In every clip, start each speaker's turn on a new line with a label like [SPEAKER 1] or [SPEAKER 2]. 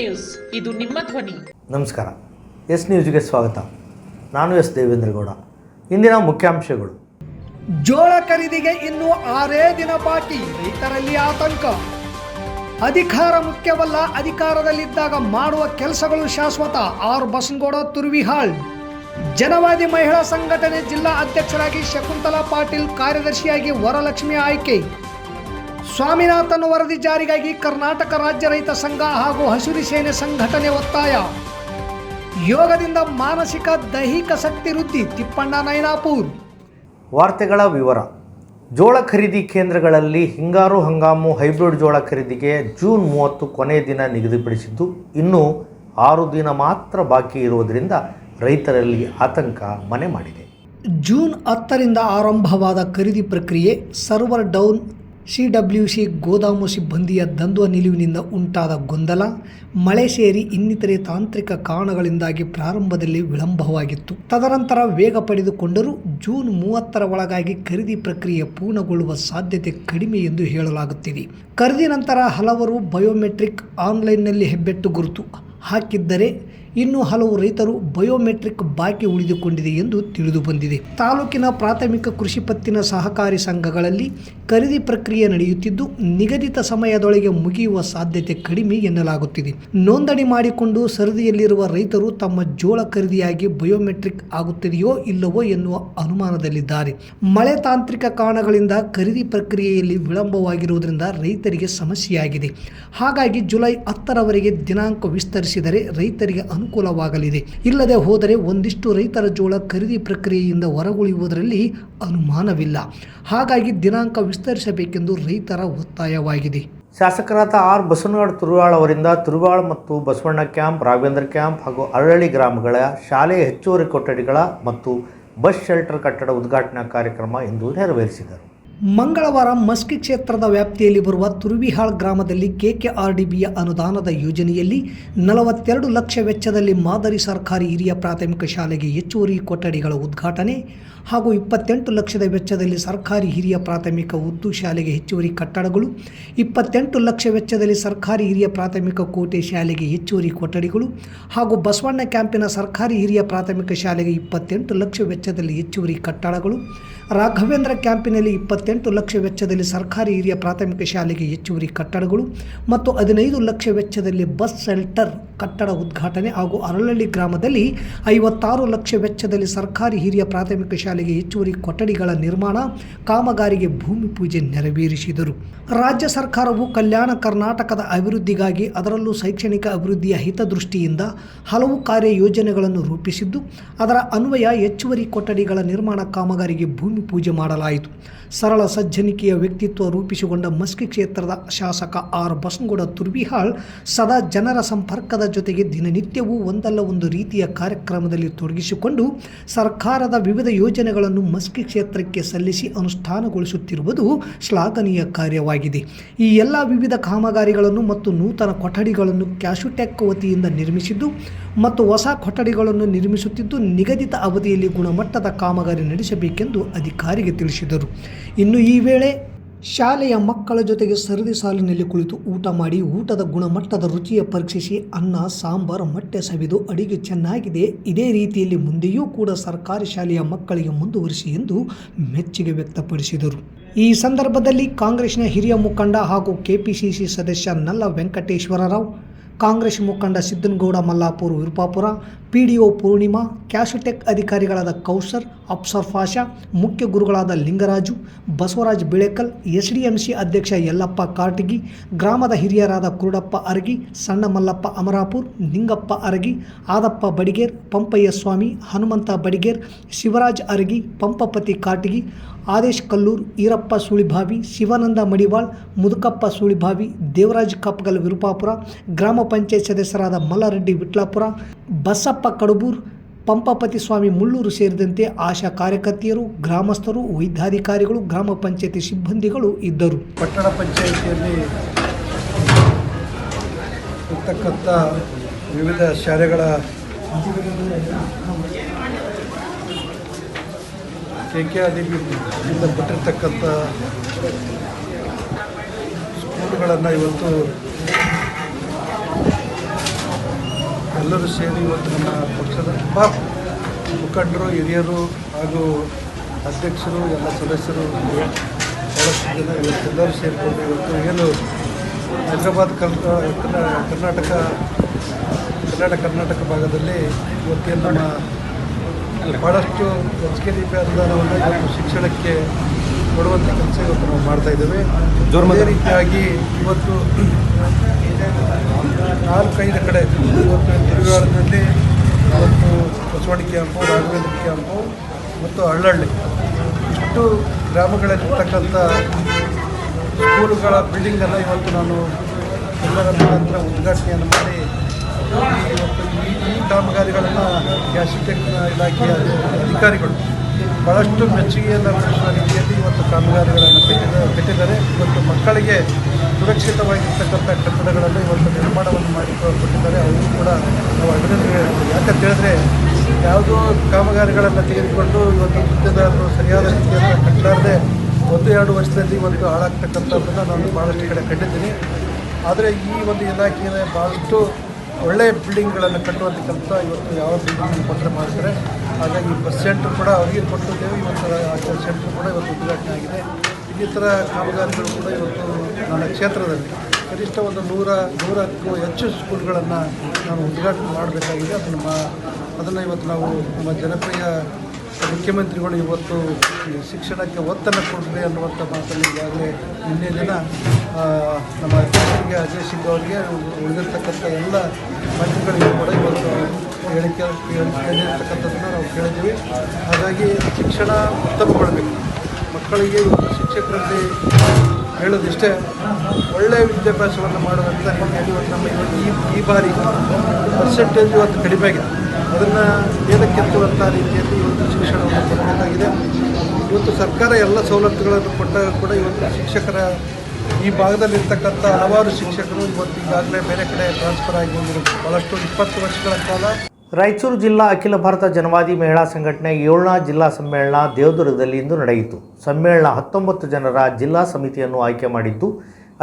[SPEAKER 1] News. ಇದು ನಿಮ್ಮ ಧ್ವನಿ.
[SPEAKER 2] ನಮಸ್ಕಾರ. ಎಸ್ ನ್ಯೂಸ್ಗೆ ಸ್ವಾಗತ. ನಾನು ಎಸ್ ದೇವೇಂದ್ರಗೌಡ. ಇಂದಿನ ಮುಖ್ಯಾಂಶಗಳು.
[SPEAKER 3] ಜೋಳ ಖರೀದಿಗೆ ಇನ್ನು ಆರೇ ದಿನ ಬಾಕಿ. ರೈತರಲ್ಲಿ ಆತಂಕ. ಅಧಿಕಾರ ಮುಖ್ಯವಲ್ಲ ಅಧಿಕಾರದಲ್ಲಿದ್ದಾಗ ಮಾಡುವ ಕೆಲಸಗಳು ಶಾಶ್ವತ. ಆರ್. ಬಸನಗೌಡ ತುರ್ವಿಹಾಳ್. ಜನವಾದಿ ಮಹಿಳಾ ಸಂಘಟನೆ ಜಿಲ್ಲಾ ಅಧ್ಯಕ್ಷರಾಗಿ ಶಕುಂತಲಾ ಪಾಟೀಲ್ ಕಾರ್ಯದರ್ಶಿಯಾಗಿ ವರಲಕ್ಷ್ಮಿ ಆಯ್ಕೆ. ಸ್ವಾಮಿನಾಥನ್ ವರದಿ ಜಾರಿಗಾಗಿ ಕರ್ನಾಟಕ ರಾಜ್ಯ ರೈತ ಸಂಘ ಹಾಗೂ ಹಸಿರು ಸೇನೆ ಸಂಘಟನೆ ಒತ್ತಾಯ. ಯೋಗದಿಂದ ಮಾನಸಿಕ ದೈಹಿಕ ಶಕ್ತಿ ವೃದ್ಧಿ ತಿಪ್ಪಣ್ಣ ನೈನಾಪುರ್.
[SPEAKER 2] ವಾರ್ತೆಗಳ ವಿವರ. ಜೋಳ ಖರೀದಿ ಕೇಂದ್ರಗಳಲ್ಲಿ ಹಿಂಗಾರು ಹಂಗಾಮು ಹೈಬ್ರಿಡ್ ಜೋಳ ಖರೀದಿಗೆ ಜೂನ್ ಮೂವತ್ತು ಕೊನೆಯ ದಿನ ನಿಗದಿಪಡಿಸಿದ್ದು. ಇನ್ನೂ ಆರು ದಿನ ಮಾತ್ರ ಬಾಕಿ ಇರುವುದರಿಂದ ರೈತರಲ್ಲಿ ಆತಂಕ ಮನೆ ಮಾಡಿದೆ.
[SPEAKER 3] ಜೂನ್ ಹತ್ತರಿಂದ ಆರಂಭವಾದ ಖರೀದಿ ಪ್ರಕ್ರಿಯೆ server down C W C ಗೋದಾಮು ಸಿಬ್ಬಂದಿಯ ದ್ವಂದ್ವ ನಿಲುವಿನಿಂದ ಉಂಟಾದ ಗೊಂದಲ, ಮಳೆ ಸೇರಿ ಇನ್ನಿತರೆ ತಾಂತ್ರಿಕ ಕಾರಣಗಳಿಂದಾಗಿ ಪ್ರಾರಂಭದಲ್ಲಿ ವಿಳಂಬವಾಗಿತ್ತು. ತದನಂತರ ವೇಗ ಪಡೆದುಕೊಂಡರೂ ಜೂನ್ ಮೂವತ್ತರ ಒಳಗಾಗಿ ಖರೀದಿ ಪ್ರಕ್ರಿಯೆ ಪೂರ್ಣಗೊಳ್ಳುವ ಸಾಧ್ಯತೆ ಕಡಿಮೆ ಎಂದು ಹೇಳಲಾಗುತ್ತಿದೆ. ಖರೀದಿ ನಂತರ ಹಲವರು ಬಯೋಮೆಟ್ರಿಕ್ ಆನ್ಲೈನ್ನಲ್ಲಿ ಹೆಬ್ಬೆಟ್ಟು ಗುರುತು ಹಾಕಿದ್ದರೆ ಇನ್ನು ಹಲವು ರೈತರು ಬಯೋಮೆಟ್ರಿಕ್ ಬಾಕಿ ಉಳಿದುಕೊಂಡಿದೆ ಎಂದು ತಿಳಿದು ಬಂದಿದೆ. ತಾಲೂಕಿನ ಪ್ರಾಥಮಿಕ ಕೃಷಿ ಪತ್ತಿನ ಸಹಕಾರಿ ಸಂಘಗಳಲ್ಲಿ ಖರೀದಿ ಪ್ರಕ್ರಿಯೆ ನಡೆಯುತ್ತಿದ್ದು, ನಿಗದಿತ ಸಮಯದೊಳಗೆ ಮುಗಿಯುವ ಸಾಧ್ಯತೆ ಕಡಿಮೆ ಎನ್ನಲಾಗುತ್ತಿದೆ. ನೋಂದಣಿ ಮಾಡಿಕೊಂಡು ಸರದಿಯಲ್ಲಿರುವ ರೈತರು ತಮ್ಮ ಜೋಳ ಖರೀದಿಯಾಗಿ ಬಯೋಮೆಟ್ರಿಕ್ ಆಗುತ್ತದೆಯೋ ಇಲ್ಲವೋ ಎನ್ನುವ ಅನುಮಾನದಲ್ಲಿದ್ದಾರೆ. ಮಳೆ ತಾಂತ್ರಿಕ ಕಾರಣಗಳಿಂದ ಖರೀದಿ ಪ್ರಕ್ರಿಯೆಯಲ್ಲಿ ವಿಳಂಬವಾಗಿರುವುದರಿಂದ ರೈತರಿಗೆ ಸಮಸ್ಯೆಯಾಗಿದೆ. ಹಾಗಾಗಿ ಜುಲೈ ಹತ್ತರವರೆಗೆ ದಿನಾಂಕ ವಿಸ್ತರಿಸಿದರೆ ರೈತರಿಗೆ ಅನುಕೂಲವಾಗಲಿದೆ. ಇಲ್ಲದೆ ಹೋದರೆ ಒಂದಿಷ್ಟು ರೈತರ ಜೋಳ ಖರೀದಿ ಪ್ರಕ್ರಿಯೆಯಿಂದ ಹೊರಗುಳಿಯುವುದರಲ್ಲಿ ಅನುಮಾನವಿಲ್ಲ. ಹಾಗಾಗಿ ದಿನಾಂಕ ವಿಸ್ತರಿಸಬೇಕೆಂದು ರೈತರ ಒತ್ತಾಯವಾಗಿದೆ.
[SPEAKER 2] ಶಾಸಕರಾದ ಆರ್. ಬಸವನಗೌಡ ತುರುವಾಳ್ ಅವರಿಂದ ತುರುವಾಳ್ ಮತ್ತು ಬಸವಣ್ಣ ಕ್ಯಾಂಪ್, ರಾಘವೇಂದ್ರ ಕ್ಯಾಂಪ್ ಹಾಗೂ ಅರಳ್ಳಿ ಗ್ರಾಮಗಳ ಶಾಲೆ ಹೆಚ್ಚುವರಿ ಕೊಠಡಿಗಳ ಮತ್ತು ಬಸ್ ಶೆಲ್ಟರ್ ಕಟ್ಟಡ ಉದ್ಘಾಟನಾ ಕಾರ್ಯಕ್ರಮ ಇಂದು ನೆರವೇರಿಸಿದರು.
[SPEAKER 3] ಮಂಗಳವಾರ ಮಸ್ಕಿ ಕ್ಷೇತ್ರದ ವ್ಯಾಪ್ತಿಯಲ್ಲಿ ಬರುವ ತುರುವಿಹಾಳ್ ಗ್ರಾಮದಲ್ಲಿ ಕೆಕೆಆರ್ಡಿಬಿಯ ಅನುದಾನದ ಯೋಜನೆಯಲ್ಲಿ ನಲವತ್ತೆರಡು ಲಕ್ಷ ವೆಚ್ಚದಲ್ಲಿ ಮಾದರಿ ಸರ್ಕಾರಿ ಹಿರಿಯ ಪ್ರಾಥಮಿಕ ಶಾಲೆಗೆ ಹೆಚ್ಚುವರಿ ಕೊಠಡಿಗಳ ಉದ್ಘಾಟನೆ. ಹಾಗೂ ಇಪ್ಪತ್ತೆಂಟು ಲಕ್ಷದ ವೆಚ್ಚದಲ್ಲಿ ಸರ್ಕಾರಿ ಹಿರಿಯ ಪ್ರಾಥಮಿಕ ಉರ್ದು ಶಾಲೆಗೆ ಹೆಚ್ಚುವರಿ ಕಟ್ಟಡಗಳು, ಇಪ್ಪತ್ತೆಂಟು ಲಕ್ಷ ವೆಚ್ಚದಲ್ಲಿ ಸರ್ಕಾರಿ ಹಿರಿಯ ಪ್ರಾಥಮಿಕ ಕೋಟೆ ಶಾಲೆಗೆ ಹೆಚ್ಚುವರಿ ಕೊಠಡಿಗಳು ಹಾಗೂ ಬಸವಣ್ಣ ಕ್ಯಾಂಪಿನ ಸರ್ಕಾರಿ ಹಿರಿಯ ಪ್ರಾಥಮಿಕ ಶಾಲೆಗೆ ಇಪ್ಪತ್ತೆಂಟು ಲಕ್ಷ ವೆಚ್ಚದಲ್ಲಿ ಹೆಚ್ಚುವರಿ ಕಟ್ಟಡಗಳು, ರಾಘವೇಂದ್ರ ಕ್ಯಾಂಪಿನಲ್ಲಿ ಇಪ್ಪತ್ತೆಂಟು ಲಕ್ಷ ವೆಚ್ಚದಲ್ಲಿ ಸರ್ಕಾರಿ ಹಿರಿಯ ಪ್ರಾಥಮಿಕ ಶಾಲೆಗೆ ಹೆಚ್ಚುವರಿ ಕಟ್ಟಡಗಳು ಮತ್ತು ಹದಿನೈದು ಲಕ್ಷ ವೆಚ್ಚದಲ್ಲಿ ಬಸ್ ಶೆಲ್ಟರ್ ಕಟ್ಟಡ ಉದ್ಘಾಟನೆ ಹಾಗೂ ಅರಳಳ್ಳಿ ಗ್ರಾಮದಲ್ಲಿ ಐವತ್ತಾರು ಲಕ್ಷ ವೆಚ್ಚದಲ್ಲಿ ಸರ್ಕಾರಿ ಹಿರಿಯ ಪ್ರಾಥಮಿಕ ಶಾಲೆಗೆ ಹೆಚ್ಚುವರಿ ಕೊಠಡಿಗಳ ನಿರ್ಮಾಣ, ಕಾಮಗಾರಿಗೆ ಭೂಮಿ ಪೂಜೆ ನೆರವೇರಿಸಿದರು. ರಾಜ್ಯ ಸರ್ಕಾರವು ಕಲ್ಯಾಣ ಕರ್ನಾಟಕದ ಅಭಿವೃದ್ಧಿಗಾಗಿ ಅದರಲ್ಲೂ ಶೈಕ್ಷಣಿಕ ಅಭಿವೃದ್ಧಿಯ ಹಿತದೃಷ್ಟಿಯಿಂದ ಹಲವು ಕಾರ್ಯ ಯೋಜನೆಗಳನ್ನು ರೂಪಿಸಿದ್ದು, ಅದರ ಅನ್ವಯ ಹೆಚ್ಚುವರಿ ಕೊಠಡಿಗಳ ನಿರ್ಮಾಣ ಕಾಮಗಾರಿಗೆ ಭೂಮಿ ಪೂಜೆ ಮಾಡಲಾಯಿತು. ಸರಳ ಸಜ್ಜನಿಕೆಯ ವ್ಯಕ್ತಿತ್ವ ರೂಪಿಸಿಕೊಂಡ ಮಸ್ಕಿ ಕ್ಷೇತ್ರದ ಶಾಸಕ ಆರ್ ಬಸನಗೌಡ ತುರ್ವಿಹಾಳ್ ಸದಾ ಜನರ ಸಂಪರ್ಕದ ಜೊತೆಗೆ ದಿನನಿತ್ಯವೂ ಒಂದಲ್ಲ ಒಂದು ರೀತಿಯ ಕಾರ್ಯಕ್ರಮದಲ್ಲಿ ತೊಡಗಿಸಿಕೊಂಡು ಸರ್ಕಾರದ ವಿವಿಧ ಯೋಜನೆಗಳನ್ನು ಮಸ್ಕಿ ಕ್ಷೇತ್ರಕ್ಕೆ ಸಲ್ಲಿಸಿ ಅನುಷ್ಠಾನಗೊಳಿಸುತ್ತಿರುವುದು ಶ್ಲಾಘನೀಯ ಕಾರ್ಯವಾಗಿದೆ. ಈ ಎಲ್ಲ ವಿವಿಧ ಕಾಮಗಾರಿಗಳನ್ನು ಮತ್ತು ನೂತನ ಕೊಠಡಿಗಳನ್ನು ಕ್ಯಾಶುಟೆಕ್ ವತಿಯಿಂದ ನಿರ್ಮಿಸಿದ್ದು ಮತ್ತು ಹೊಸ ಕೊಠಡಿಗಳನ್ನು ನಿರ್ಮಿಸುತ್ತಿದ್ದು ನಿಗದಿತ ಅವಧಿಯಲ್ಲಿ ಗುಣಮಟ್ಟದ ಕಾಮಗಾರಿ ನಡೆಸಬೇಕೆಂದು ಅಧಿಕಾರಿಗೆ ತಿಳಿಸಿದರು. ಇನ್ನು ಈ ವೇಳೆ ಶಾಲೆಯ ಮಕ್ಕಳ ಜೊತೆಗೆ ಸರದಿ ಸಾಲಿನಲ್ಲಿ ಕುಳಿತು ಊಟ ಮಾಡಿ ಊಟದ ಗುಣಮಟ್ಟದ ರುಚಿಯ ಪರೀಕ್ಷಿಸಿ ಅನ್ನ, ಸಾಂಬಾರ್, ಮೊಟ್ಟೆ ಸವಿದು ಅಡಿಗೆ ಚೆನ್ನಾಗಿದೆ. ಇದೇ ರೀತಿಯಲ್ಲಿ ಮುಂದೆಯೂ ಕೂಡ ಸರ್ಕಾರಿ ಶಾಲೆಯ ಮಕ್ಕಳಿಗೆ ಮುಂದುವರಿಸಿ ಎಂದು ಮೆಚ್ಚುಗೆ ವ್ಯಕ್ತಪಡಿಸಿದರು. ಈ ಸಂದರ್ಭದಲ್ಲಿ ಕಾಂಗ್ರೆಸ್ನ ಹಿರಿಯ ಮುಖಂಡ ಹಾಗೂ ಕೆಪಿಸಿಸಿ ಸದಸ್ಯ ನಲ್ಲ ವೆಂಕಟೇಶ್ವರರಾವ್ ಕಾಂಗ್ರೆಸ್ ಮುಖಂಡ Siddanagouda Mallapur Virupapura P D O Poornima, ಕ್ಯಾಶುಟೆಕ್ ಅಧಿಕಾರಿಗಳಾದ ಕೌಸರ್ ಅಪ್ಸರ್ ಫಾಷಾ ಮುಖ್ಯ ಗುರುಗಳಾದ Lingaraju, Basavaraj Bilekal S D M C ಅಧ್ಯಕ್ಷ ಯಲ್ಲಪ್ಪ ಕಾಟಗಿ ಗ್ರಾಮದ ಹಿರಿಯರಾದ ಕುರುಡಪ್ಪ ಅರಗಿ ಸಣ್ಣ ಮಲ್ಲಪ್ಪ ಅಮರಾಪುರ್, ನಿಂಗಪ್ಪ ಅರಗಿ, ಆದಪ್ಪ ಬಡಿಗೇರ್, ಪಂಪಯ್ಯ ಸ್ವಾಮಿ, ಹನುಮಂತ ಬಡಿಗೇರ್, ಶಿವರಾಜ್ ಅರಗಿ, ಪಂಪಪತಿ ಕಾಟಿಗಿ ಆದೇಶ್ ಕಲ್ಲೂರ್, ಈರಪ್ಪ ಸುಳಿಭಾವಿ, ಶಿವಾನಂದ ಮಡಿವಾಳ್, ಮುದುಕಪ್ಪ ಸುಳಿಭಾವಿ, ದೇವರಾಜ್ ಕಪ್ಗಲ್ ವಿರುಪಾಪುರ, ಗ್ರಾಮ ಪಂಚಾಯತ್ ಸದಸ್ಯರಾದ ಮಲ್ಲಾರೆಡ್ಡಿ ವಿಟ್ಲಾಪುರ, ಬಸಪ್ಪ ಕಡಬೂರ್, ಪಂಪಪತಿ ಸ್ವಾಮಿ ಮುಳ್ಳೂರು ಸೇರಿದಂತೆ ಆಶಾ ಕಾರ್ಯಕರ್ತೆಯರು, ಗ್ರಾಮಸ್ಥರು, ವೈದ್ಯಾಧಿಕಾರಿಗಳು, ಗ್ರಾಮ ಪಂಚಾಯತಿ ಸಿಬ್ಬಂದಿಗಳು ಇದ್ದರು.
[SPEAKER 4] ಪಟ್ಟಣ ಪಂಚಾಯಿತಿಯಲ್ಲಿ ಇರ್ತಕ್ಕಂಥ ವಿವಿಧ ಶಾಲೆಗಳ ಕೆ ಕೆ ಇಂದ ಕೊಟ್ಟಿರ್ತಕ್ಕಂಥ ಸ್ಕೂಲ್ಗಳನ್ನು ಇವತ್ತು ಎಲ್ಲರೂ ಸೇರಿ ಇವತ್ತು ನಮ್ಮ ಪಕ್ಷದ ತುಂಬ ಮುಖಂಡರು, ಹಿರಿಯರು ಹಾಗೂ ಅಧ್ಯಕ್ಷರು, ಎಲ್ಲ ಸದಸ್ಯರು ಜನ ಇವತ್ತೆಲ್ಲರೂ ಸೇರಿಕೊಂಡು ಇವತ್ತು ಏನು ಹೈದರಾಬಾದ್ ಕರ್ನಾಟಕ ಕರ್ನಾ- ಕರ್ನಾಟಕ ಕರ್ನಾಟಕ ಭಾಗದಲ್ಲಿ ಇವತ್ತೇನು ನಮ್ಮ ಭಾಳಷ್ಟು ಹೆಚ್ಚಿಗೆ ಕೆ ಡಿ ಅನುದಾನವನ್ನು ಇವತ್ತು ಶಿಕ್ಷಣಕ್ಕೆ ಕೊಡುವಂಥ ಕೆಲಸ ಇವತ್ತು ನಾವು ಮಾಡ್ತಾ ಇದ್ದೇವೆ. ಅದೇ ರೀತಿಯಾಗಿ ಇವತ್ತು ನಾಲ್ಕೈದು ಕಡೆ ಇವತ್ತು ತಿರುಗಾಳದಲ್ಲಿ ಇವತ್ತು ಬಸವಣ್ಣ ಕ್ಯಾಂಪು ರಾಘವೇಂದ್ರ ಕ್ಯಾಂಪು ಮತ್ತು ಹಳ್ಳಹಳ್ಳಿ. ಇಷ್ಟು ಗ್ರಾಮಗಳಲ್ಲಿರ್ತಕ್ಕಂಥ ಸ್ಕೂಲುಗಳ ಬಿಲ್ಡಿಂಗನ್ನು ಇವತ್ತು ನಾನು ಎಲ್ಲರ ಮುಖಾಂತರ ಉದ್ಘಾಟನೆಯನ್ನು ಮಾಡಿ ಈ ಕಾಮಗಾರಿಗಳನ್ನು ಗ್ಯಾಸಿಟೆಕ್ ಇಲಾಖೆಯ ಅಧಿಕಾರಿಗಳು ಭಾಳಷ್ಟು ಮೆಚ್ಚುಗೆಯನ್ನು ರೀತಿಯಲ್ಲಿ ಇವತ್ತು ಕಾಮಗಾರಿಗಳನ್ನು ಕಟ್ಟಿದ, ಕಟ್ಟಿದ್ದಾರೆ. ಇವತ್ತು ಮಕ್ಕಳಿಗೆ ಸುರಕ್ಷಿತವಾಗಿರ್ತಕ್ಕಂಥ ಕಟ್ಟಡಗಳನ್ನು ಇವತ್ತು ನಿರ್ಮಾಣವನ್ನು ಮಾಡಿ ಕೊಟ್ಟಿದ್ದಾರೆ. ಅವರು ಕೂಡ ನಾವು ಅಭಿನಂದನೆ ಯಾಕಂತ ಹೇಳಿದ್ರೆ ಯಾವುದೋ ಕಾಮಗಾರಿಗಳನ್ನು ತೆಗೆದುಕೊಂಡು ಇವತ್ತು ಗುತ್ತಿಗೆದಾರರು ಸರಿಯಾದ ರೀತಿಯನ್ನು ಕಟ್ಟಲಾರದೆ ಒಂದು ಎರಡು ವರ್ಷದಲ್ಲಿ ಇವತ್ತು ಹಾಳಾಗ್ತಕ್ಕಂಥದ್ದನ್ನು ನಾನು ಭಾಳಷ್ಟು ಕಡೆ ಕಂಡಿದ್ದೀನಿ. ಆದರೆ ಈ ಒಂದು ಇಲಾಖೆಯ ಭಾಳಷ್ಟು ಒಳ್ಳೆಯ ಬಿಲ್ಡಿಂಗ್ಗಳನ್ನು ಕಟ್ಟುವಂಥ ಕೆಲಸ ಇವತ್ತು ಯಾವ ಬಿಲ್ಡಿಂಗ್ ಕೊಟ್ಟರೆ ಮಾಡ್ತಾರೆ ಹಾಗಾಗಿ ಬಸ್ ಸೆಂಟ್ರ್ ಕೂಡ ಅವರಿಗೆ ಕೊಟ್ಟಿದ್ದೇವೆ. ಇವತ್ತು ಆ ಸೆಂಟ್ರ್ ಕೂಡ ಇವತ್ತು ಉದ್ಘಾಟನೆ ಆಗಿದೆ. ಇನ್ನಿತರ ಕಾಮಗಾರಿಗಳು ಕೂಡ ಇವತ್ತು ನನ್ನ ಕ್ಷೇತ್ರದಲ್ಲಿ ಕನಿಷ್ಠ ಒಂದು ನೂರ, ನೂರಕ್ಕೂ ಹೆಚ್ಚು ಸ್ಕೂಲ್ಗಳನ್ನು ನಾನು ಉದ್ಘಾಟನೆ ಮಾಡಬೇಕಾಗಿದೆ. ಅದನ್ನು ಮಾ, ಅದನ್ನು ಇವತ್ತು ನಾವು ನಮ್ಮ ಜನಪ್ರಿಯ ಮುಖ್ಯಮಂತ್ರಿಗಳು ಇವತ್ತು ಶಿಕ್ಷಣಕ್ಕೆ ಒತ್ತನ್ನು ಕೊಡ್ರಿ ಅನ್ನುವಂಥ ಮಾತನ್ನು ಈಗಾಗಲೇ ನಿನ್ನೆ ದಿನ ನಮ್ಮ ಅಧ್ಯಕ್ಷರಿಗೆ ಅಜಯ್ ಸಿಂಗ್ ಅವರಿಗೆ ಉಳಿದಿರ್ತಕ್ಕಂಥ ಎಲ್ಲ ಮಂತ್ರಿಗಳಿಗೂ ಕೂಡ ಇವತ್ತು ಹೇಳಿಕೆ, ಹೇಳಿರ್ತಕ್ಕಂಥದ್ದನ್ನು ನಾವು ಕೇಳಿದ್ದೀವಿ. ಹಾಗಾಗಿ ಶಿಕ್ಷಣ ಉತ್ತಮಗೊಳ್ಳಬೇಕು ಮಕ್ಕಳಿಗೆ ಇವತ್ತು ಶಿಕ್ಷಕರಲ್ಲಿ ಹೇಳೋದಿಷ್ಟೇ ಒಳ್ಳೆಯ ವಿದ್ಯಾಭ್ಯಾಸವನ್ನು ಮಾಡುವಂಥ ನಮ್ಮ ಇವತ್ತು ಈ ಈ ಬಾರಿ ಪರ್ಸೆಂಟೇಜ್ ಇವತ್ತು ಕಡಿಮೆ ಆಗಿದೆ. ಅದನ್ನು ಮೇಲಕ್ಕೆತ್ತುವಂಥ ರೀತಿಯಲ್ಲಿ ಇವತ್ತು ಶಿಕ್ಷಣವನ್ನು ಕೊಡಬೇಕಾಗಿದೆ. ಇವತ್ತು ಸರ್ಕಾರ ಎಲ್ಲ ಸವಲತ್ತುಗಳನ್ನು ಕೊಟ್ಟಾಗ ಕೂಡ ಇವತ್ತು ಶಿಕ್ಷಕರ ಈ ಭಾಗದಲ್ಲಿರ್ತಕ್ಕಂಥ ಹಲವಾರು ಶಿಕ್ಷಕರು ಇವತ್ತು ಈಗಾಗಲೇ ಬೇರೆ ಕಡೆ ಟ್ರಾನ್ಸ್ಫರ್ ಆಗಿ ಬಂದಿರುತ್ತೆ ಭಾಳಷ್ಟು ಇಪ್ಪತ್ತು ವರ್ಷಗಳ ಕಾಲ
[SPEAKER 2] ರಾಯಚೂರು ಜಿಲ್ಲಾ ಅಖಿಲ ಭಾರತ ಜನವಾದಿ ಮಹಿಳಾ ಸಂಘಟನೆ ಏಳನೇ ಜಿಲ್ಲಾ ಸಮ್ಮೇಳನ ದೇವದುರ್ಗದಲ್ಲಿ ಇಂದು ನಡೆಯಿತು. ಸಮ್ಮೇಳನ ಹತ್ತೊಂಬತ್ತು ಜನರ ಜಿಲ್ಲಾ ಸಮಿತಿಯನ್ನು ಆಯ್ಕೆ ಮಾಡಿದ್ದು,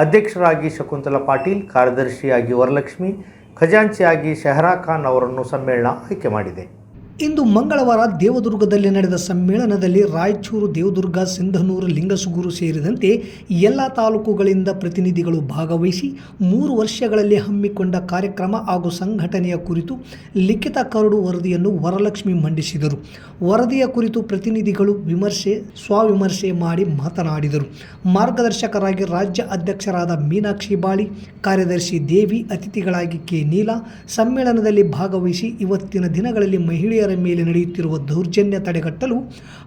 [SPEAKER 2] ಅಧ್ಯಕ್ಷರಾಗಿ ಶಕುಂತಲಾ ಪಾಟೀಲ್, ಕಾರ್ಯದರ್ಶಿಯಾಗಿ ವರಲಕ್ಷ್ಮಿ ಖಜಾಂಚಿಯಾಗಿ ಶೆಹರಾ ಖಾನ್ ಅವರನ್ನು ಸಮ್ಮೇಳನ ಆಯ್ಕೆ ಮಾಡಿದೆ.
[SPEAKER 3] ಇಂದು ಮಂಗಳವಾರ ದೇವದುರ್ಗದಲ್ಲಿ ನಡೆದ ಸಮ್ಮೇಳನದಲ್ಲಿ ರಾಯಚೂರು, ದೇವದುರ್ಗ, ಸಿಂಧನೂರು, ಲಿಂಗಸುಗೂರು ಸೇರಿದಂತೆ ಎಲ್ಲ ತಾಲೂಕುಗಳಿಂದ ಪ್ರತಿನಿಧಿಗಳು ಭಾಗವಹಿಸಿ ಮೂರು ವರ್ಷಗಳಲ್ಲಿ ಹಮ್ಮಿಕೊಂಡ ಕಾರ್ಯಕ್ರಮ ಹಾಗೂ ಸಂಘಟನೆಯ ಕುರಿತು ಲಿಖಿತ ಕರಡು ವರದಿಯನ್ನು ವರಲಕ್ಷ್ಮಿ ಮಂಡಿಸಿದರು. ವರದಿಯ ಕುರಿತು ಪ್ರತಿನಿಧಿಗಳು ವಿಮರ್ಶೆ, ಸ್ವವಿಮರ್ಶೆ ಮಾಡಿ ಮಾತನಾಡಿದರು. ಮಾರ್ಗದರ್ಶಕರಾಗಿ ರಾಜ್ಯ ಅಧ್ಯಕ್ಷರಾದ ಮೀನಾಕ್ಷಿ ಬಾಳಿ, ಕಾರ್ಯದರ್ಶಿ ದೇವಿ, ಅತಿಥಿಗಳಾಗಿ ಕೆ. ನೀಲಾ, ಸಮ್ಮೇಳನದಲ್ಲಿ ಭಾಗವಹಿಸಿ ಇವತ್ತಿನ ದಿನಗಳಲ್ಲಿ ಮಹಿಳೆಯರ ಮೇಲೆ ನಡೆಯುತ್ತಿರುವ ದೌರ್ಜನ್ಯ ತಡೆಗಟ್ಟಲು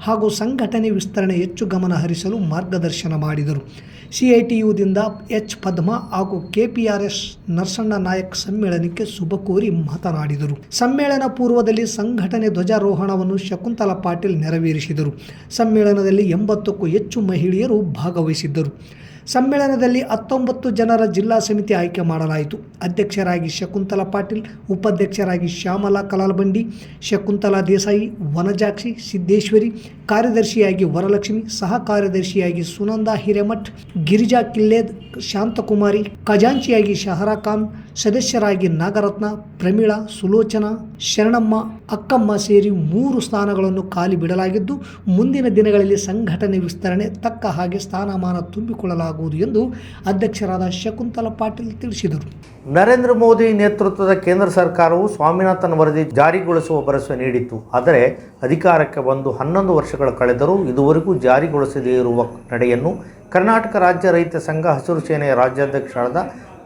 [SPEAKER 3] ಹಾಗೂ ಸಂಘಟನೆ ವಿಸ್ತರಣೆ ಹೆಚ್ಚು ಗಮನ ಹರಿಸಲು ಮಾರ್ಗದರ್ಶನ ಮಾಡಿದರು. ಸಿಐಟಿಯುದಿಂದ ಎಚ್. ಪದ್ಮ ಹಾಗೂ ಕೆಪಿಆರ್ಎಸ್. ನರಸಣ್ಣ ನಾಯಕ್ ಸಮ್ಮೇಳನಕ್ಕೆ ಶುಭ ಕೋರಿ ಮಾತನಾಡಿದರು. ಸಮ್ಮೇಳನ ಪೂರ್ವದಲ್ಲಿ ಸಂಘಟನೆ ಧ್ವಜಾರೋಹಣವನ್ನು ಶಕುಂತಲಾ ಪಾಟೀಲ್ ನೆರವೇರಿಸಿದರು. ಸಮ್ಮೇಳನದಲ್ಲಿ ಎಂಬತ್ತಕ್ಕೂ ಹೆಚ್ಚು ಮಹಿಳೆಯರು ಭಾಗವಹಿಸಿದ್ದರು. ಸಮ್ಮೇಳನದಲ್ಲಿ ಹತ್ತೊಂಬತ್ತು ಜನರ ಜಿಲ್ಲಾ ಸಮಿತಿ ಆಯ್ಕೆ ಮಾಡಲಾಯಿತು. ಅಧ್ಯಕ್ಷರಾಗಿ ಶಕುಂತಲಾ ಪಾಟೀಲ್, ಉಪಾಧ್ಯಕ್ಷರಾಗಿ ಶ್ಯಾಮಲಾ ಕಲಾಲ್ಬಂಡಿ, ಶಕುಂತಲಾ ದೇಸಾಯಿ, ವನಜಾಕ್ಷಿ, ಸಿದ್ದೇಶ್ವರಿ, ಕಾರ್ಯದರ್ಶಿಯಾಗಿ ವರಲಕ್ಷ್ಮಿ ಸಹ ಕಾರ್ಯದರ್ಶಿಯಾಗಿ ಸುನಂದಾ ಹಿರೇಮಠ್, ಗಿರಿಜಾ ಕಿಲ್ಲೇದ್, ಶಾಂತಕುಮಾರಿ, ಖಜಾಂಚಿಯಾಗಿ ಶಹರಾ ಖಾನ್, ಸದಸ್ಯರಾಗಿ ನಾಗರತ್ನ, ಪ್ರಮೀಳಾ, ಸುಲೋಚನಾ, ಶರಣಮ್ಮ, ಅಕ್ಕಮ್ಮ ಸೇರಿ ಮೂರು ಸ್ಥಾನಗಳನ್ನು ಖಾಲಿ ಬಿಡಲಾಗಿದ್ದು, ಮುಂದಿನ ದಿನಗಳಲ್ಲಿ ಸಂಘಟನೆ ವಿಸ್ತರಣೆ ತಕ್ಕ ಹಾಗೆ ಸ್ಥಾನಮಾನ ತುಂಬಿಕೊಳ್ಳಲಾಗುವುದು. ಎಂದು ಅಧ್ಯಕ್ಷರಾದ ಶಕುಂತಲಾ ಪಾಟೀಲ್ ತಿಳಿಸಿದರು.
[SPEAKER 2] ನರೇಂದ್ರ ಮೋದಿ ನೇತೃತ್ವದ ಕೇಂದ್ರ ಸರ್ಕಾರವು ಸ್ವಾಮಿನಾಥನ್ ವರದಿ ಜಾರಿಗೊಳಿಸುವ ಭರವಸೆ ನೀಡಿತ್ತು. ಆದರೆ ಅಧಿಕಾರಕ್ಕೆ ಬಂದು ಹನ್ನೊಂದು ವರ್ಷಗಳು ಕಳೆದರೂ ಇದುವರೆಗೂ ಜಾರಿಗೊಳಿಸದೇ ಇರುವ ನಡೆಯನ್ನು ಕರ್ನಾಟಕ ರಾಜ್ಯ ರೈತ ಸಂಘ ಹಸಿರು ಸೇನೆಯ ರಾಜ್ಯಾಧ್ಯಕ್ಷರಾದ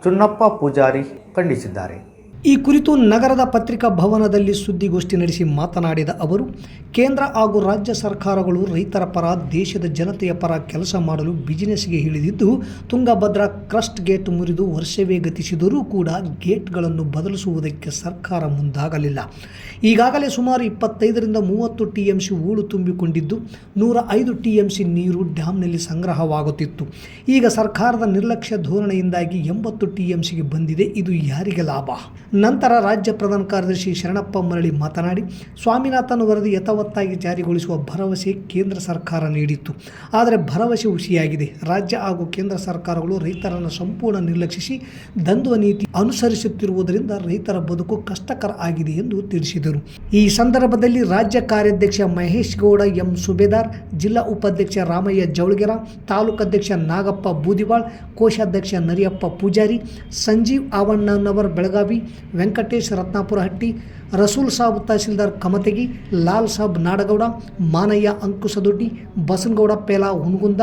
[SPEAKER 2] ಚುನ್ನಪ್ಪ ಪೂಜಾರಿ ಖಂಡಿಸಿದ್ದಾರೆ.
[SPEAKER 3] ಈ ಕುರಿತು ನಗರದ ಪತ್ರಿಕಾ ಭವನದಲ್ಲಿ ಸುದ್ದಿಗೋಷ್ಠಿ ನಡೆಸಿ ಮಾತನಾಡಿದ ಅವರು, ಕೇಂದ್ರ ಹಾಗೂ ರಾಜ್ಯ ಸರ್ಕಾರಗಳು ರೈತರ ಪರ ದೇಶದ ಜನತೆಯ ಪರ ಕೆಲಸ ಮಾಡಲು ಬಿಸಿನೆಸ್ಗೆ ಇಳಿದಿದ್ದು ತುಂಗಭದ್ರಾ ಕ್ರಸ್ಟ್ ಗೇಟ್ ಮುರಿದು ವರ್ಷವೇ ಗತಿಸಿದರೂ ಕೂಡ ಗೇಟ್ಗಳನ್ನು ಬದಲಿಸುವುದಕ್ಕೆ ಸರ್ಕಾರ ಮುಂದಾಗಲಿಲ್ಲ. ಈಗಾಗಲೇ ಸುಮಾರು ಇಪ್ಪತ್ತೈದರಿಂದ ಮೂವತ್ತು ಟಿ ಎಂ ಸಿ ಹೂಳು ತುಂಬಿಕೊಂಡಿದ್ದು, ನೂರ ಐದು ಟಿ ಎಂ ಸಿ ನೀರು ಡ್ಯಾಮ್ನಲ್ಲಿ ಸಂಗ್ರಹವಾಗುತ್ತಿತ್ತು. ಈಗ ಸರ್ಕಾರದ ನಿರ್ಲಕ್ಷ್ಯ ಧೋರಣೆಯಿಂದಾಗಿ ಎಂಬತ್ತು ಟಿ ಎಂ ಸಿಗೆ ಬಂದಿದೆ, ಇದು ಯಾರಿಗೆ ಲಾಭ? ನಂತರ ರಾಜ್ಯ ಪ್ರಧಾನ ಕಾರ್ಯದರ್ಶಿ ಶರಣಪ್ಪ ಮರಳಿ ಮಾತನಾಡಿ, ಸ್ವಾಮಿನಾಥನ್ ವರದಿ ಯಥಾವತ್ತಾಗಿ ಜಾರಿಗೊಳಿಸುವ ಭರವಸೆ ಕೇಂದ್ರ ಸರ್ಕಾರ ನೀಡಿತ್ತು. ಆದರೆ ಭರವಸೆ ಹುಸಿಯಾಗಿದೆ. ರಾಜ್ಯ ಹಾಗೂ ಕೇಂದ್ರ ಸರ್ಕಾರಗಳು ರೈತರನ್ನು ಸಂಪೂರ್ಣ ನಿರ್ಲಕ್ಷಿಸಿ ದ್ವಂದ್ವ ನೀತಿ ಅನುಸರಿಸುತ್ತಿರುವುದರಿಂದ ರೈತರ ಬದುಕು ಕಷ್ಟಕರ ಆಗಿದೆ ಎಂದು ತಿಳಿಸಿದರು. ಈ ಸಂದರ್ಭದಲ್ಲಿ ರಾಜ್ಯ ಕಾರ್ಯಾಧ್ಯಕ್ಷ ಮಹೇಶ್ ಗೌಡ, ಎಂ. ಸುಬೇದಾರ್, ಜಿಲ್ಲಾ ಉಪಾಧ್ಯಕ್ಷ ರಾಮಯ್ಯ ಜೌಳಗೆರ ತಾಲೂಕಾಧ್ಯಕ್ಷ ನಾಗಪ್ಪ ಬೂದಿವಾಳ್, ಕೋಶಾಧ್ಯಕ್ಷ ನರಿಯಪ್ಪ ಪೂಜಾರಿ, ಸಂಜೀವ್ ಆವಣ್ಣನವರ್ ಬೆಳಗಾವಿ ವೆಂಕಟೇಶ್ ರತ್ನಾಪುರ ಹಟ್ಟಿ, ರಸೂಲ್ ಸಾಬ್ ತಹಸೀಲ್ದಾರ್ ಕಮತಗಿ, ಲಾಲ್ ಸಾಬ್ ನಾಡಗೌಡ, ಮಾನಯ್ಯ ಅಂಕುಸದೊಡ್ಡಿ, ಬಸನಗೌಡ ಪೇಲಾ ಹುಣಗುಂದ,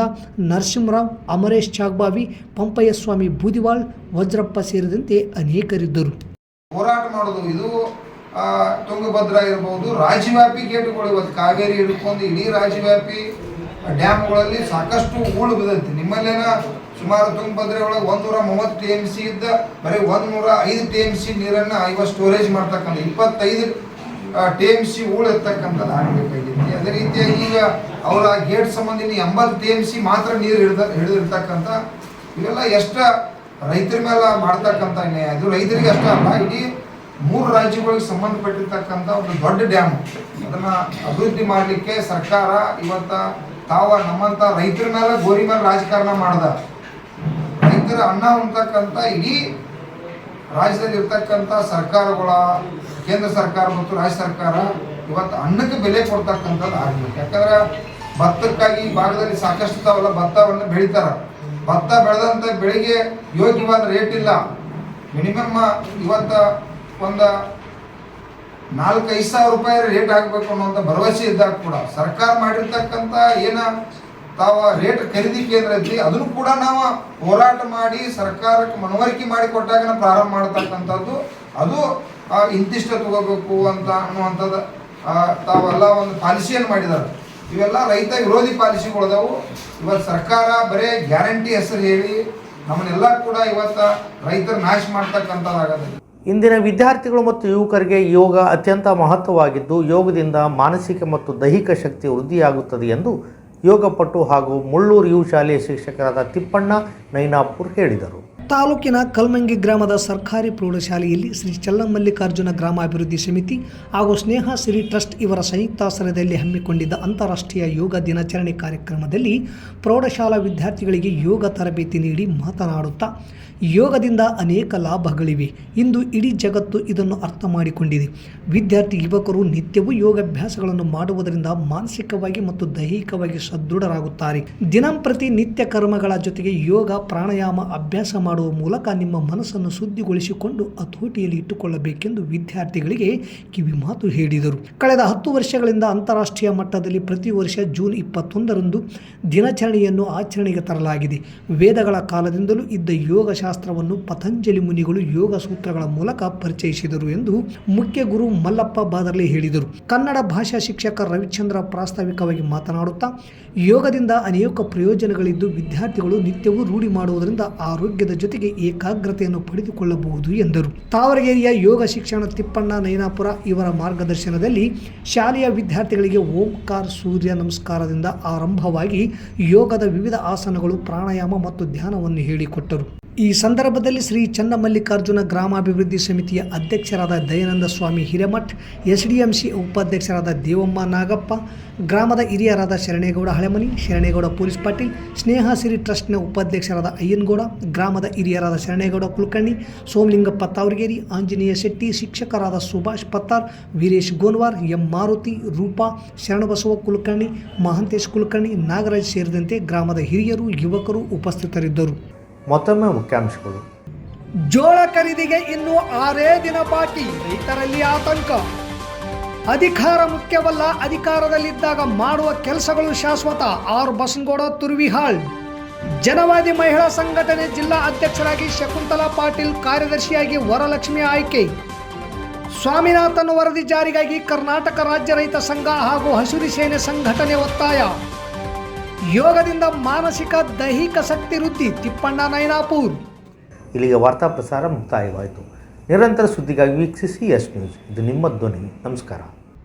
[SPEAKER 3] ನರಸಿಂಹರಾವ್, ಅಮರೇಶ್ ಚಾಗ್ಬಾವಿ, ಪಂಪಯ್ಯ ಸ್ವಾಮಿ ಬೂದಿವಾಳ್, ವಜ್ರಪ್ಪ ಸೇರಿದಂತೆ ಅನೇಕರಿದ್ದರು.
[SPEAKER 1] ಹೋರಾಟ ಮಾಡೋದು ಇದು. ತುಂಗಭದ್ರ ಇರಬಹುದು ರಾಜ್ಯವ್ಯಾಪಿ ಗೇಟ್ಗಳು ಇವತ್ತು ಕಾವೇರಿ ಹಿಡ್ಕೊಂಡು ಇಡೀ ರಾಜ್ಯವ್ಯಾಪಿ ಡ್ಯಾಮ್ಗಳಲ್ಲಿ ಸಾಕಷ್ಟು ಹೂಳು ಬಿದ್ದೈತಿ. ನಿಮ್ಮಲ್ಲೇನ ಸುಮಾರು ತುಂಗಭದ್ರೆ ಒಳಗೆ ಒಂದೂರ ಮೂವತ್ತು ಟಿ ಎಂ ಸಿ ಇದ್ದ, ಬರೀ ಒಂದೂರ ಐದು ಟಿ ಎಂ ಸಿ ನೀರನ್ನು ಇವತ್ತು ಸ್ಟೋರೇಜ್ ಮಾಡ್ತಕ್ಕಂಥ, ಇಪ್ಪತ್ತೈದು ಟಿ ಎಂ ಸಿ ಹೂಳು ಇರ್ತಕ್ಕಂಥದ್ದು ಆಗಬೇಕಾಗಿತ್ತು. ಅದೇ ರೀತಿಯಾಗಿ ಈಗ ಅವರ ಗೇಟ್ ಸಂಬಂಧಿ ಎಂಬತ್ತು ಟಿ ಎಂ ಸಿ ಮಾತ್ರ ನೀರು ಹಿಡ್ದ, ಹಿಡಿದಿರ್ತಕ್ಕಂಥ, ಇವೆಲ್ಲ ಎಷ್ಟ ರೈತರ ಮೇಲೆ ಮಾಡ್ತಕ್ಕಂಥ ಅದು ರೈತರಿಗೆ ಅಷ್ಟೇ ಅಲ್ಲ, ಇಡೀ ಮೂರು ರಾಜ್ಯಗಳಿಗೆ ಸಂಬಂಧಪಟ್ಟಿರ್ತಕ್ಕಂಥ ಒಂದು ದೊಡ್ಡ ಡ್ಯಾಮ್ ಅದನ್ನ ಅಭಿವೃದ್ಧಿ ಮಾಡಲಿಕ್ಕೆ ಸರ್ಕಾರ ಇವತ್ತ ತಾವ ನಮ್ಮಂಥ ರೈತರ ಮೇಲೆ ಗೋರಿ ಮೇಲೆ ರಾಜಕಾರಣ ಮಾಡ್ದ. ಅನ್ನ ಅಂತಕ್ಕಂಥ ಇಡೀ ರಾಜ್ಯದಲ್ಲಿ ಇರ್ತಕ್ಕಂಥ ಸರ್ಕಾರಗಳ, ಕೇಂದ್ರ ಸರ್ಕಾರ ಮತ್ತು ರಾಜ್ಯ ಸರ್ಕಾರ ಇವತ್ತು ಅನ್ನಕ್ಕೆ ಬೆಲೆ ಕೊಡ್ತಕ್ಕಂಥದ್ದು ಆಗ್ಬೇಕು. ಯಾಕಂದ್ರೆ ಭತ್ತಕ್ಕಾಗಿ ಈ ಭಾಗದಲ್ಲಿ ಸಾಕಷ್ಟು ತಾವೆಲ್ಲ ಭತ್ತವನ್ನು ಬೆಳಿತಾರ. ಭತ್ತ ಬೆಳೆದಂಥ ಬೆಳೆಗೆ ಯೋಗ್ಯವಾದ ರೇಟ್ ಇಲ್ಲ. ಮಿನಿಮಮ್ ಇವತ್ತ ಒಂದು ನಾಲ್ಕೈದು ಸಾವಿರ ರೂಪಾಯಿ ರೇಟ್ ಆಗಬೇಕು ಅನ್ನುವಂಥ ಭರವಸೆ ಇದ್ದಾಗ ಕೂಡ ಸರ್ಕಾರ ಮಾಡಿರ್ತಕ್ಕಂಥ ಏನ ತಾವ ರೇಟ್ ಖರೀದಿ ಕೇಂದ್ರ ಐತಿ, ಅದನ್ನು ಕೂಡ ನಾವು ಹೋರಾಟ ಮಾಡಿ ಸರ್ಕಾರಕ್ಕೆ ಮನವರಿಕೆ ಮಾಡಿ ಕೊಟ್ಟಾಗ ನಾವು ಪ್ರಾರಂಭ ಮಾಡತಕ್ಕಂಥದ್ದು. ಅದು ಇಂತಿಷ್ಟ ತಗೋಬೇಕು ಅಂತ ಅನ್ನುವಂಥದ್ದು ತಾವೆಲ್ಲ ಒಂದು ಪಾಲಿಸಿಯನ್ನು ಮಾಡಿದಾರೆ ಇವೆಲ್ಲ ರೈತ ವಿರೋಧಿ ಪಾಲಿಸಿಗಳದಾವು ಇವತ್ತು ಸರ್ಕಾರ ಬರೇ ಗ್ಯಾರಂಟಿ ಹೆಸರು ಹೇಳಿ, ನಮ್ಮನ್ನೆಲ್ಲ ಕೂಡ ಇವತ್ತು ರೈತರ ನಾಶ ಮಾಡ್ತಕ್ಕಂಥದ್ದಾಗತ್ತೆ.
[SPEAKER 2] ಇಂದಿನ ವಿದ್ಯಾರ್ಥಿಗಳು ಮತ್ತು ಯುವಕರಿಗೆ ಯೋಗ ಅತ್ಯಂತ ಮಹತ್ವವಾಗಿದ್ದು ಯೋಗದಿಂದ ಮಾನಸಿಕ ಮತ್ತು ದೈಹಿಕ ಶಕ್ತಿ ವೃದ್ಧಿಯಾಗುತ್ತದೆ ಎಂದು ಯೋಗಪಟು ಹಾಗೂ ಮುಳ್ಳೂರು ಯು ಶಾಲೆಯ ಶಿಕ್ಷಕರಾದ ತಿಪ್ಪಣ್ಣ ನೈನಾಪುರ್ ಹೇಳಿದರು.
[SPEAKER 3] ತಾಲೂಕಿನ ಕಲ್ಮಂಗಿ ಗ್ರಾಮದ ಸರ್ಕಾರಿ ಪ್ರೌಢಶಾಲೆಯಲ್ಲಿ ಶ್ರೀ ಚಲ್ಲಮಲ್ಲಿಕಾರ್ಜುನ ಗ್ರಾಮಾಭಿವೃದ್ಧಿ ಸಮಿತಿ ಹಾಗೂ ಸ್ನೇಹ ಸಿರಿ ಟ್ರಸ್ಟ್ ಇವರ ಸಂಯುಕ್ತಾಶ್ರಯದಲ್ಲಿ ಹಮ್ಮಿಕೊಂಡಿದ್ದ ಅಂತಾರಾಷ್ಟ್ರೀಯ ಯೋಗ ದಿನಾಚರಣೆ ಕಾರ್ಯಕ್ರಮದಲ್ಲಿ ಪ್ರೌಢಶಾಲಾ ವಿದ್ಯಾರ್ಥಿಗಳಿಗೆ ಯೋಗ ತರಬೇತಿ ನೀಡಿ ಮಾತನಾಡುತ್ತಾ ಯೋಗದಿಂದ ಅನೇಕ ಲಾಭಗಳಿವೆ. ಇಂದು ಇಡೀ ಜಗತ್ತು ಇದನ್ನು ಅರ್ಥ ಮಾಡಿಕೊಂಡಿದೆ. ವಿದ್ಯಾರ್ಥಿ, ಯುವಕರು ನಿತ್ಯವೂ ಯೋಗಾಭ್ಯಾಸಗಳನ್ನು ಮಾಡುವುದರಿಂದ ಮಾನಸಿಕವಾಗಿ ಮತ್ತು ದೈಹಿಕವಾಗಿ ಸದೃಢರಾಗುತ್ತಾರೆ. ದಿನಂಪ್ರತಿ ನಿತ್ಯ ಕರ್ಮಗಳ ಜೊತೆಗೆ ಯೋಗ, ಪ್ರಾಣಾಯಾಮ, ಅಭ್ಯಾಸ ಮಾಡುವ ಮೂಲಕ ನಿಮ್ಮ ಮನಸ್ಸನ್ನು ಶುದ್ಧಿಗೊಳಿಸಿಕೊಂಡು ಹತೋಟಿಯಲ್ಲಿ ಇಟ್ಟುಕೊಳ್ಳಬೇಕೆಂದು ವಿದ್ಯಾರ್ಥಿಗಳಿಗೆ ಕಿವಿ ಮಾತು ಹೇಳಿದರು. ಕಳೆದ ಹತ್ತು ವರ್ಷಗಳಿಂದ ಅಂತಾರಾಷ್ಟ್ರೀಯ ಮಟ್ಟದಲ್ಲಿ ಪ್ರತಿ ವರ್ಷ ಜೂನ್ ಇಪ್ಪತ್ತೊಂದರಂದು ದಿನಾಚರಣೆಯನ್ನು ಆಚರಣೆಗೆ ತರಲಾಗಿದೆ. ವೇದಗಳ ಕಾಲದಿಂದಲೂ ಇದ್ದ ಯೋಗಶಾಸ್ತ್ರವನ್ನು ಪತಂಜಲಿ ಮುನಿಗಳು ಯೋಗ ಸೂತ್ರಗಳ ಮೂಲಕ ಪರಿಚಯಿಸಿದರು ಎಂದು ಮುಖ್ಯ ಗುರು ಮಲ್ಲಪ್ಪ ಬಾದರ್ಲೆ ಹೇಳಿದರು. ಕನ್ನಡ ಭಾಷಾ ಶಿಕ್ಷಕ ರವಿಚಂದ್ರ ಪ್ರಾಸ್ತಾವಿಕವಾಗಿ ಮಾತನಾಡುತ್ತಾ, ಯೋಗದಿಂದ ಅನೇಕ ಪ್ರಯೋಜನಗಳಿದ್ದು ವಿದ್ಯಾರ್ಥಿಗಳು ನಿತ್ಯವೂ ರೂಢಿ ಮಾಡುವುದರಿಂದ ಆರೋಗ್ಯದ ಜೊತೆಗೆ ಏಕಾಗ್ರತೆಯನ್ನು ಪಡೆದುಕೊಳ್ಳಬಹುದು ಎಂದರು. ತಾವರಗೇರಿಯ ಯೋಗ ಶಿಕ್ಷಣ ತಿಪ್ಪಣ್ಣ ನಯನಾಪುರ ಇವರ ಮಾರ್ಗದರ್ಶನದಲ್ಲಿ ಶಾಲೆಯ ವಿದ್ಯಾರ್ಥಿಗಳಿಗೆ ಓಂಕಾರ ಸೂರ್ಯ ನಮಸ್ಕಾರದಿಂದ ಆರಂಭವಾಗಿ ಯೋಗದ ವಿವಿಧ ಆಸನಗಳು ಪ್ರಾಣಾಯಾಮ ಮತ್ತು ಧ್ಯಾನವನ್ನು ಹೇಳಿಕೊಟ್ಟರು. ಈ ಸಂದರ್ಭದಲ್ಲಿ ಶ್ರೀ ಚನ್ನಮಲ್ಲಿಕಾರ್ಜುನ ಗ್ರಾಮಾಭಿವೃದ್ಧಿ ಸಮಿತಿಯ ಅಧ್ಯಕ್ಷರಾದ ದಯಾನಂದ ಸ್ವಾಮಿ ಹಿರೇಮಠ್ ಸಿ ಉಪಾಧ್ಯಕ್ಷರಾದ ದೇವಮ್ಮ ನಾಗಪ್ಪ, ಗ್ರಾಮದ ಹಿರಿಯರಾದ ಶರಣೇಗೌಡ ಹಳೆಮನಿ, ಶರಣೇಗೌಡ ಪೊಲೀಸ್ ಪಾಟೀಲ್, ಸ್ನೇಹ ಸಿರಿ ಟ್ರಸ್ಟ್ನ ಉಪಾಧ್ಯಕ್ಷರಾದ ಅಯ್ಯನಗೌಡ, ಗ್ರಾಮದ ಹಿರಿಯರಾದ ಶರಣೇಗೌಡ ಕುಲಕರ್ಣಿ, ಸೋಮಲಿಂಗಪ್ಪ ತಾವರಗೇರಿ, ಆಂಜನೇಯ ಶೆಟ್ಟಿ, ಶಿಕ್ಷಕರಾದ ಸುಭಾಷ್ ಪತ್ತಾರ್, ವೀರೇಶ್ ಗೋನ್ವಾರ್, ಎಂ ಮಾರುತಿ, ರೂಪಾ, ಶರಣಬಸವ ಕುಲಕರ್ಣಿ, ಮಹಾಂತೇಶ್ ಕುಲಕರ್ಣಿ, ನಾಗರಾಜ್ ಸೇರಿದಂತೆ ಗ್ರಾಮದ ಹಿರಿಯರು, ಯುವಕರು ಉಪಸ್ಥಿತರಿದ್ದರು.
[SPEAKER 2] ಮತ್ತೊಮ್ಮೆ ಮುಖ್ಯಾಂಶಗಳು.
[SPEAKER 3] ಜೋಳ ಖರೀದಿಗೆ ಇನ್ನು ಆರೇ ದಿನ ಬಾಕಿ, ರೈತರಲ್ಲಿ ಆತಂಕ. ಅಧಿಕಾರ ಮುಖ್ಯವಲ್ಲ, ಅಧಿಕಾರದಲ್ಲಿದ್ದಾಗ ಮಾಡುವ ಕೆಲಸಗಳು ಶಾಶ್ವತ. ಆರ್. ಬಸನಗೌಡ, ತುರ್ವಿಹಾಳ್. ಜನವಾದಿ ಮಹಿಳಾ ಸಂಘಟನೆ ಜಿಲ್ಲಾ ಅಧ್ಯಕ್ಷರಾಗಿ ಶಕುಂತಲಾ ಪಾಟೀಲ್ ಕಾರ್ಯದರ್ಶಿಯಾಗಿ ವರಲಕ್ಷ್ಮಿ ಆಯ್ಕೆ. ಸ್ವಾಮಿನಾಥನ್ ವರದಿ ಜಾರಿಗಾಗಿ ಕರ್ನಾಟಕ ರಾಜ್ಯ ರೈತ ಸಂಘ ಹಾಗೂ ಹಸಿರು ಸೇನೆ ಸಂಘಟನೆ ಒತ್ತಾಯ. ಯೋಗದಿಂದ ಮಾನಸಿಕ ದೈಹಿಕ ಶಕ್ತಿ ವೃದ್ಧಿ. ತಿಪ್ಪಣ್ಣ, ನಯನಾಪುರ್.
[SPEAKER 2] ಇಲ್ಲಿಗೆ ವಾರ್ತಾ ಪ್ರಸಾರ ಮುಕ್ತಾಯವಾಯಿತು. ನಿರಂತರ ಸುದ್ದಿಗಾಗಿ ವೀಕ್ಷಿಸಿ ಎಸ್ ನ್ಯೂಸ್. ಇದು ನಿಮ್ಮ ಧ್ವನಿ. ನಮಸ್ಕಾರ.